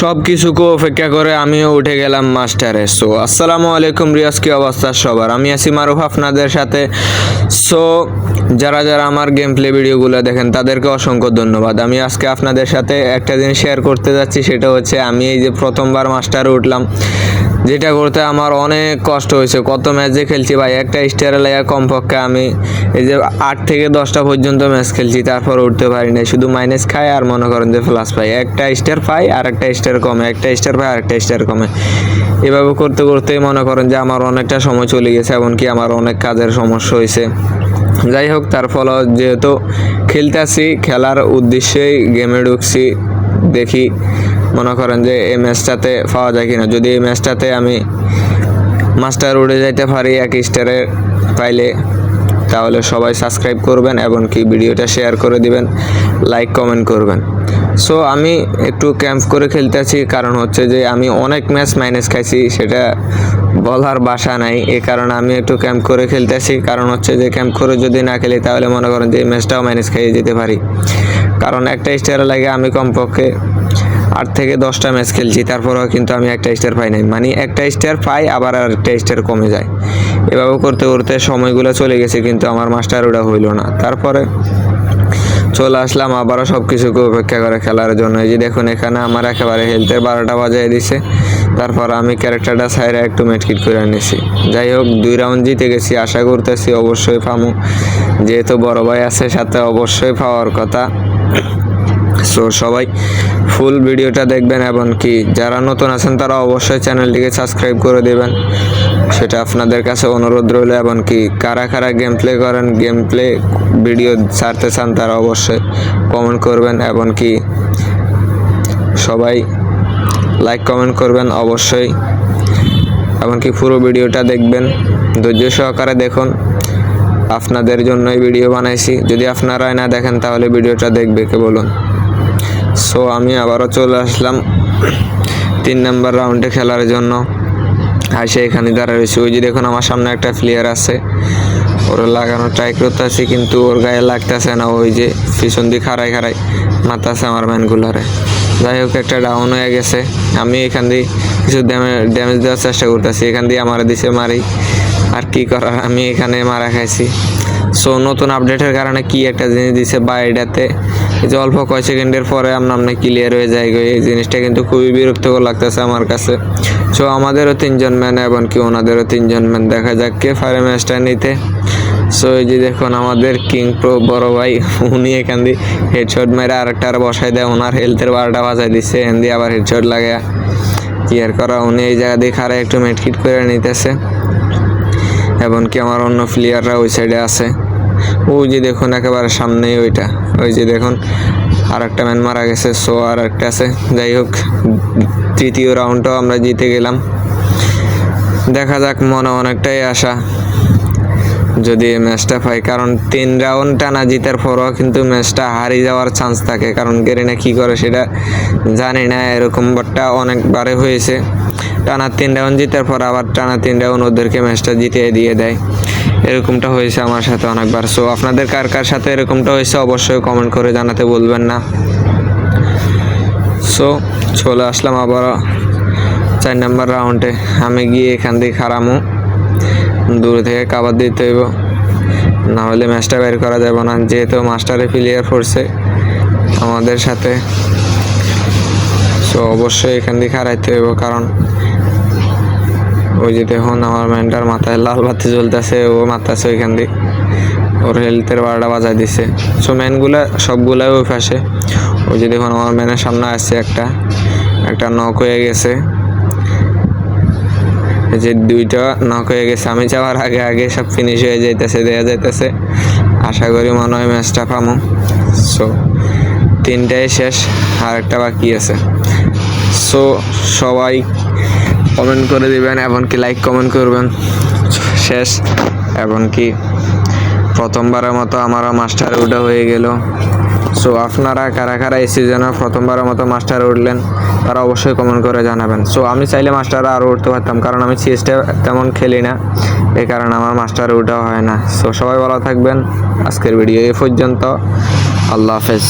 সব কিছুকে অপেক্ষা করে আমিও উঠে গেলাম মাস্টারে। সো, আসসালামু আলাইকুম, রিয়াজ কি অবস্থা সবার? আমি আছি মারুফ আপনাদের সাথে। সো, যারা যারা আমার গেম প্লে ভিডিওগুলো দেখেন, তাদেরকে অসংখ্য ধন্যবাদ। আমি আজকে আপনাদের সাথে একটা জিনিস শেয়ার করতে যাচ্ছি, সেটা হচ্ছে আমি এই যে প্রথমবার মাস্টারে উঠলাম। যেটা করতে আমার অনেক কষ্ট হয়েছে। কত ম্যাচ যে খেলছি ভাই, একটা স্টারে লাগা কমপক্ষে আমি এই যে আট থেকে দশটা পর্যন্ত ম্যাচ খেলছি, তারপর উঠতে পারি না শুধু মাইনাস খাই আর মনে করেন যে প্লাস পাই। একটা স্টার পাই আর একটা স্টার কমে, একটা স্টার পাই আর একটা স্টার কমে। এভাবে করতে করতেই মনে করেন যে আমার অনেকটা সময় চলে গেছে, এমনকি আমার অনেক কাজের সমস্যা হয়েছে। যাই হোক, তার ফলে যেহেতু খেলতেছি, খেলার উদ্দেশ্যেই গেমে ঢুকছি, দেখি মনে করেন যে এই ম্যাচটাতে পাওয়া যায় কিনা। যদি এই ম্যাচটাতে আমি মাস্টার উড়ে যাইতে পারি এক স্টারে পাইলে, তাহলে সবাই সাবস্ক্রাইব করবেন এবং কি ভিডিওটা শেয়ার করে দিবেন, লাইক, কমেন্ট করবেন। সো, আমি একটু ক্যাম্প করে খেলতেছি কারণ হচ্ছে যে আমি অনেক ম্যাচ মাইনাস খাইছি, সেটা বলার বাসা নাই। এ কারণে আমি একটু ক্যাম্প করে খেলতেছি কারণ হচ্ছে যে ক্যাম্প করে যদি না খেলি, তাহলে মনে করেন যে এই ম্যাচটাও মাইনাস খাইয়ে যেতে পারি। কারণ একটা স্টারে লাগে আমি কমপক্ষে আট থেকে দশটা ম্যাচ খেলছি, তারপরেও কিন্তু আমি একটা স্টার পাই নাই। মানে একটা স্টার পাই, আবার আর একটা স্টার কমে যায়। এভাবে করতে করতে সময়গুলো চলে গেছে, কিন্তু আমার মাস্টার ওটা হইল না। তারপরে চলে আসলাম, আবারও সব কিছুকে উপেক্ষা করে খেলার জন্য। এই যে দেখুন, এখানে আমার একেবারে হেলথের বারোটা বাজায় দিছে। তারপর আমি ক্যারেক্টারটা সাইডে একটু মেটকিট করে নিছি যাই হোক, দুই রাউন্ড জিতে গেছি, আশা করতেছি অবশ্যই পামু। যেহেতু বড় ভাই আছে সাথে অবশ্যই পাওয়ার কথা। সো সবাই ফুল ভিডিওটা দেখবেন এবং কি যারা নতুন আছেন তারা অবশ্যই চ্যানেলটিকে সাবস্ক্রাইব করে দেবেন। সেটা আপনাদের কাছে অনুরোধ রইল এবং কি কারা কারা গেম প্লে করেন গেম প্লে ভিডিও ছাড়তে চান তারা অবশ্যই কমেন্ট করবেন এবং কি সবাই লাইক কমেন্ট করবেন অবশ্যই এমনকি পুরো ভিডিওটা দেখবেন। ধৈর্য সহকারে দেখুন। আপনাদের জন্যই ভিডিও বানাইছি। যদি আপনারাই না দেখেন তাহলে ভিডিওটা দেখবে কে বলুন? সো আমি আবারও চলে আসলাম তিন নম্বর রাউন্ডে খেলার জন্য। আসে এখানে দাঁড়া রয়েছে। ওই যে দেখুন, আমার সামনে একটা প্লেয়ার আছে। ওর লাগানো ট্রাই করতেছি, কিন্তু ওর গায়ে লাগতেছে না। ওই যে পিছন দিয়ে খাড়াই খাড়াই মাতাছে আমার ম্যানগুলারে যাই হোক, একটা ডাউন হয়ে গেছে। আমি এখান দিয়ে কিছু ড্যামেজ দেওয়ার চেষ্টা করতেছি। এখান দিয়ে আমার দিছে মারি। আর কি করার? আমি এখানে মারা খাইছি। সো নতুন আপডেটের কারণে কি একটা জিনিস দিছে, বা এটাতে এই যে অল্প কয় সেকেন্ডের পরে আপনার নামে ক্লিয়ার হয়ে যায় এই জিনিসটা কিন্তু খুবই বিরক্তকর লাগতেছে আমার কাছে। সো আমাদেরও তিনজন ম্যান এবং কি ওনাদেরও তিনজন ম্যান দেখা যাক কে পারে ম্যাচটা নিতে। সো এই যে দেখুন আমাদের কিং প্রো বড় ভাই, উনি এখান দিয়ে হেডশট মেরে আরেকটা আর বসাই দেয়। ওনার হেলথের বারোটা বাজাই দিচ্ছে এখান দিয়ে আবার হেডশট লাগে কি আর করা, উনি এই জায়গা দিয়ে খারে একটু মেটকিট করে নিতেছে। এমনকি আমার অন্য প্লেয়াররা ওই সাইডে আছে। ওই যে দেখুন, একেবারে সামনেই ওইটা। ওই যে দেখুন আর একটা ম্যান মারা গেছে সো আর একটা আছে। যাই হোক, তৃতীয় রাউন্ডটাও আমরা জিতে গেলাম। দেখা যাক, মনে অনেকটাই আশা। যদি ম্যাচটা পাই, কারণ তিন রাউন্ড টানা জিতার পরও কিন্তু ম্যাচটা হারিয়ে যাওয়ার চান্স থাকে। কারণ গেরিনা কী করে সেটা জানি না এরকমটা অনেকবারে হয়েছে। টানা তিন রাউন্ড জিতার পর আবার টানা তিন রাউন্ড ওদেরকে ম্যাচটা জিতিয়ে দিয়ে দেয়। এরকমটা হয়েছে আমার সাথে অনেকবার। সো আপনাদের কার কার সাথে এরকমটা হয়েছে অবশ্যই কমেন্ট করে জানাতে বলবেন না। সো চলে আসলাম আবার চার নাম্বার রাউন্ডে আমি গিয়ে এখান দিয়ে খারামো দূরে থেকে কাবার দিতে হইব। না হলে ম্যাচটা বের করা যাবে না, যেহেতু মাস্টারে প্লেয়ার পড়ছে আমাদের সাথে। সো অবশ্যই এখান দিয়ে হারাইতে হইব, কারণ ওই যে দেখুন আমার ম্যানটার মাথায় লাল বাতি জ্বলতেছে, ও মারতেছে ওইখান দিয়ে। ওর হেলথের বারোটা বাজায় দিছে। সো ম্যানগুলা সবগুলাই ওই পাশে। ওই যে দেখুন আমার ম্যানের সামনে আসছে একটা। একটা নক হয়ে গেছে। যে দুইটা নক হয়ে গেছে। আমি যাওয়ার আগে আগে সব ফিনিশ হয়ে যাইতেছে, দেয়া যাইতেছে। আশা করি মনে হয় ম্যাচটা পামো। সো তিনটাই শেষ আর একটা বাকি আছে। সো সবাই কমেন্ট করে দিবেন, এমনকি লাইক কমেন্ট করবেন। শেষ, এমনকি প্রথমবারের মতো আমারও মাস্টার উঠা হয়ে গেল। সো আপনারা কারা কারা এসে যেন প্রথমবারের মতো মাস্টার উঠলেন, তারা অবশ্যই কমেন্ট করে জানাবেন। সো আমি চাইলে মাস্টার আরও উঠতে পারতাম, কারণ আমি সিএসটা তেমন খেলি না। এই কারণে আমার মাস্টার উঠাও হয় না। সো সবাই ভালো থাকবেন। আজকের ভিডিও এ পর্যন্ত। আল্লাহ হাফেজ।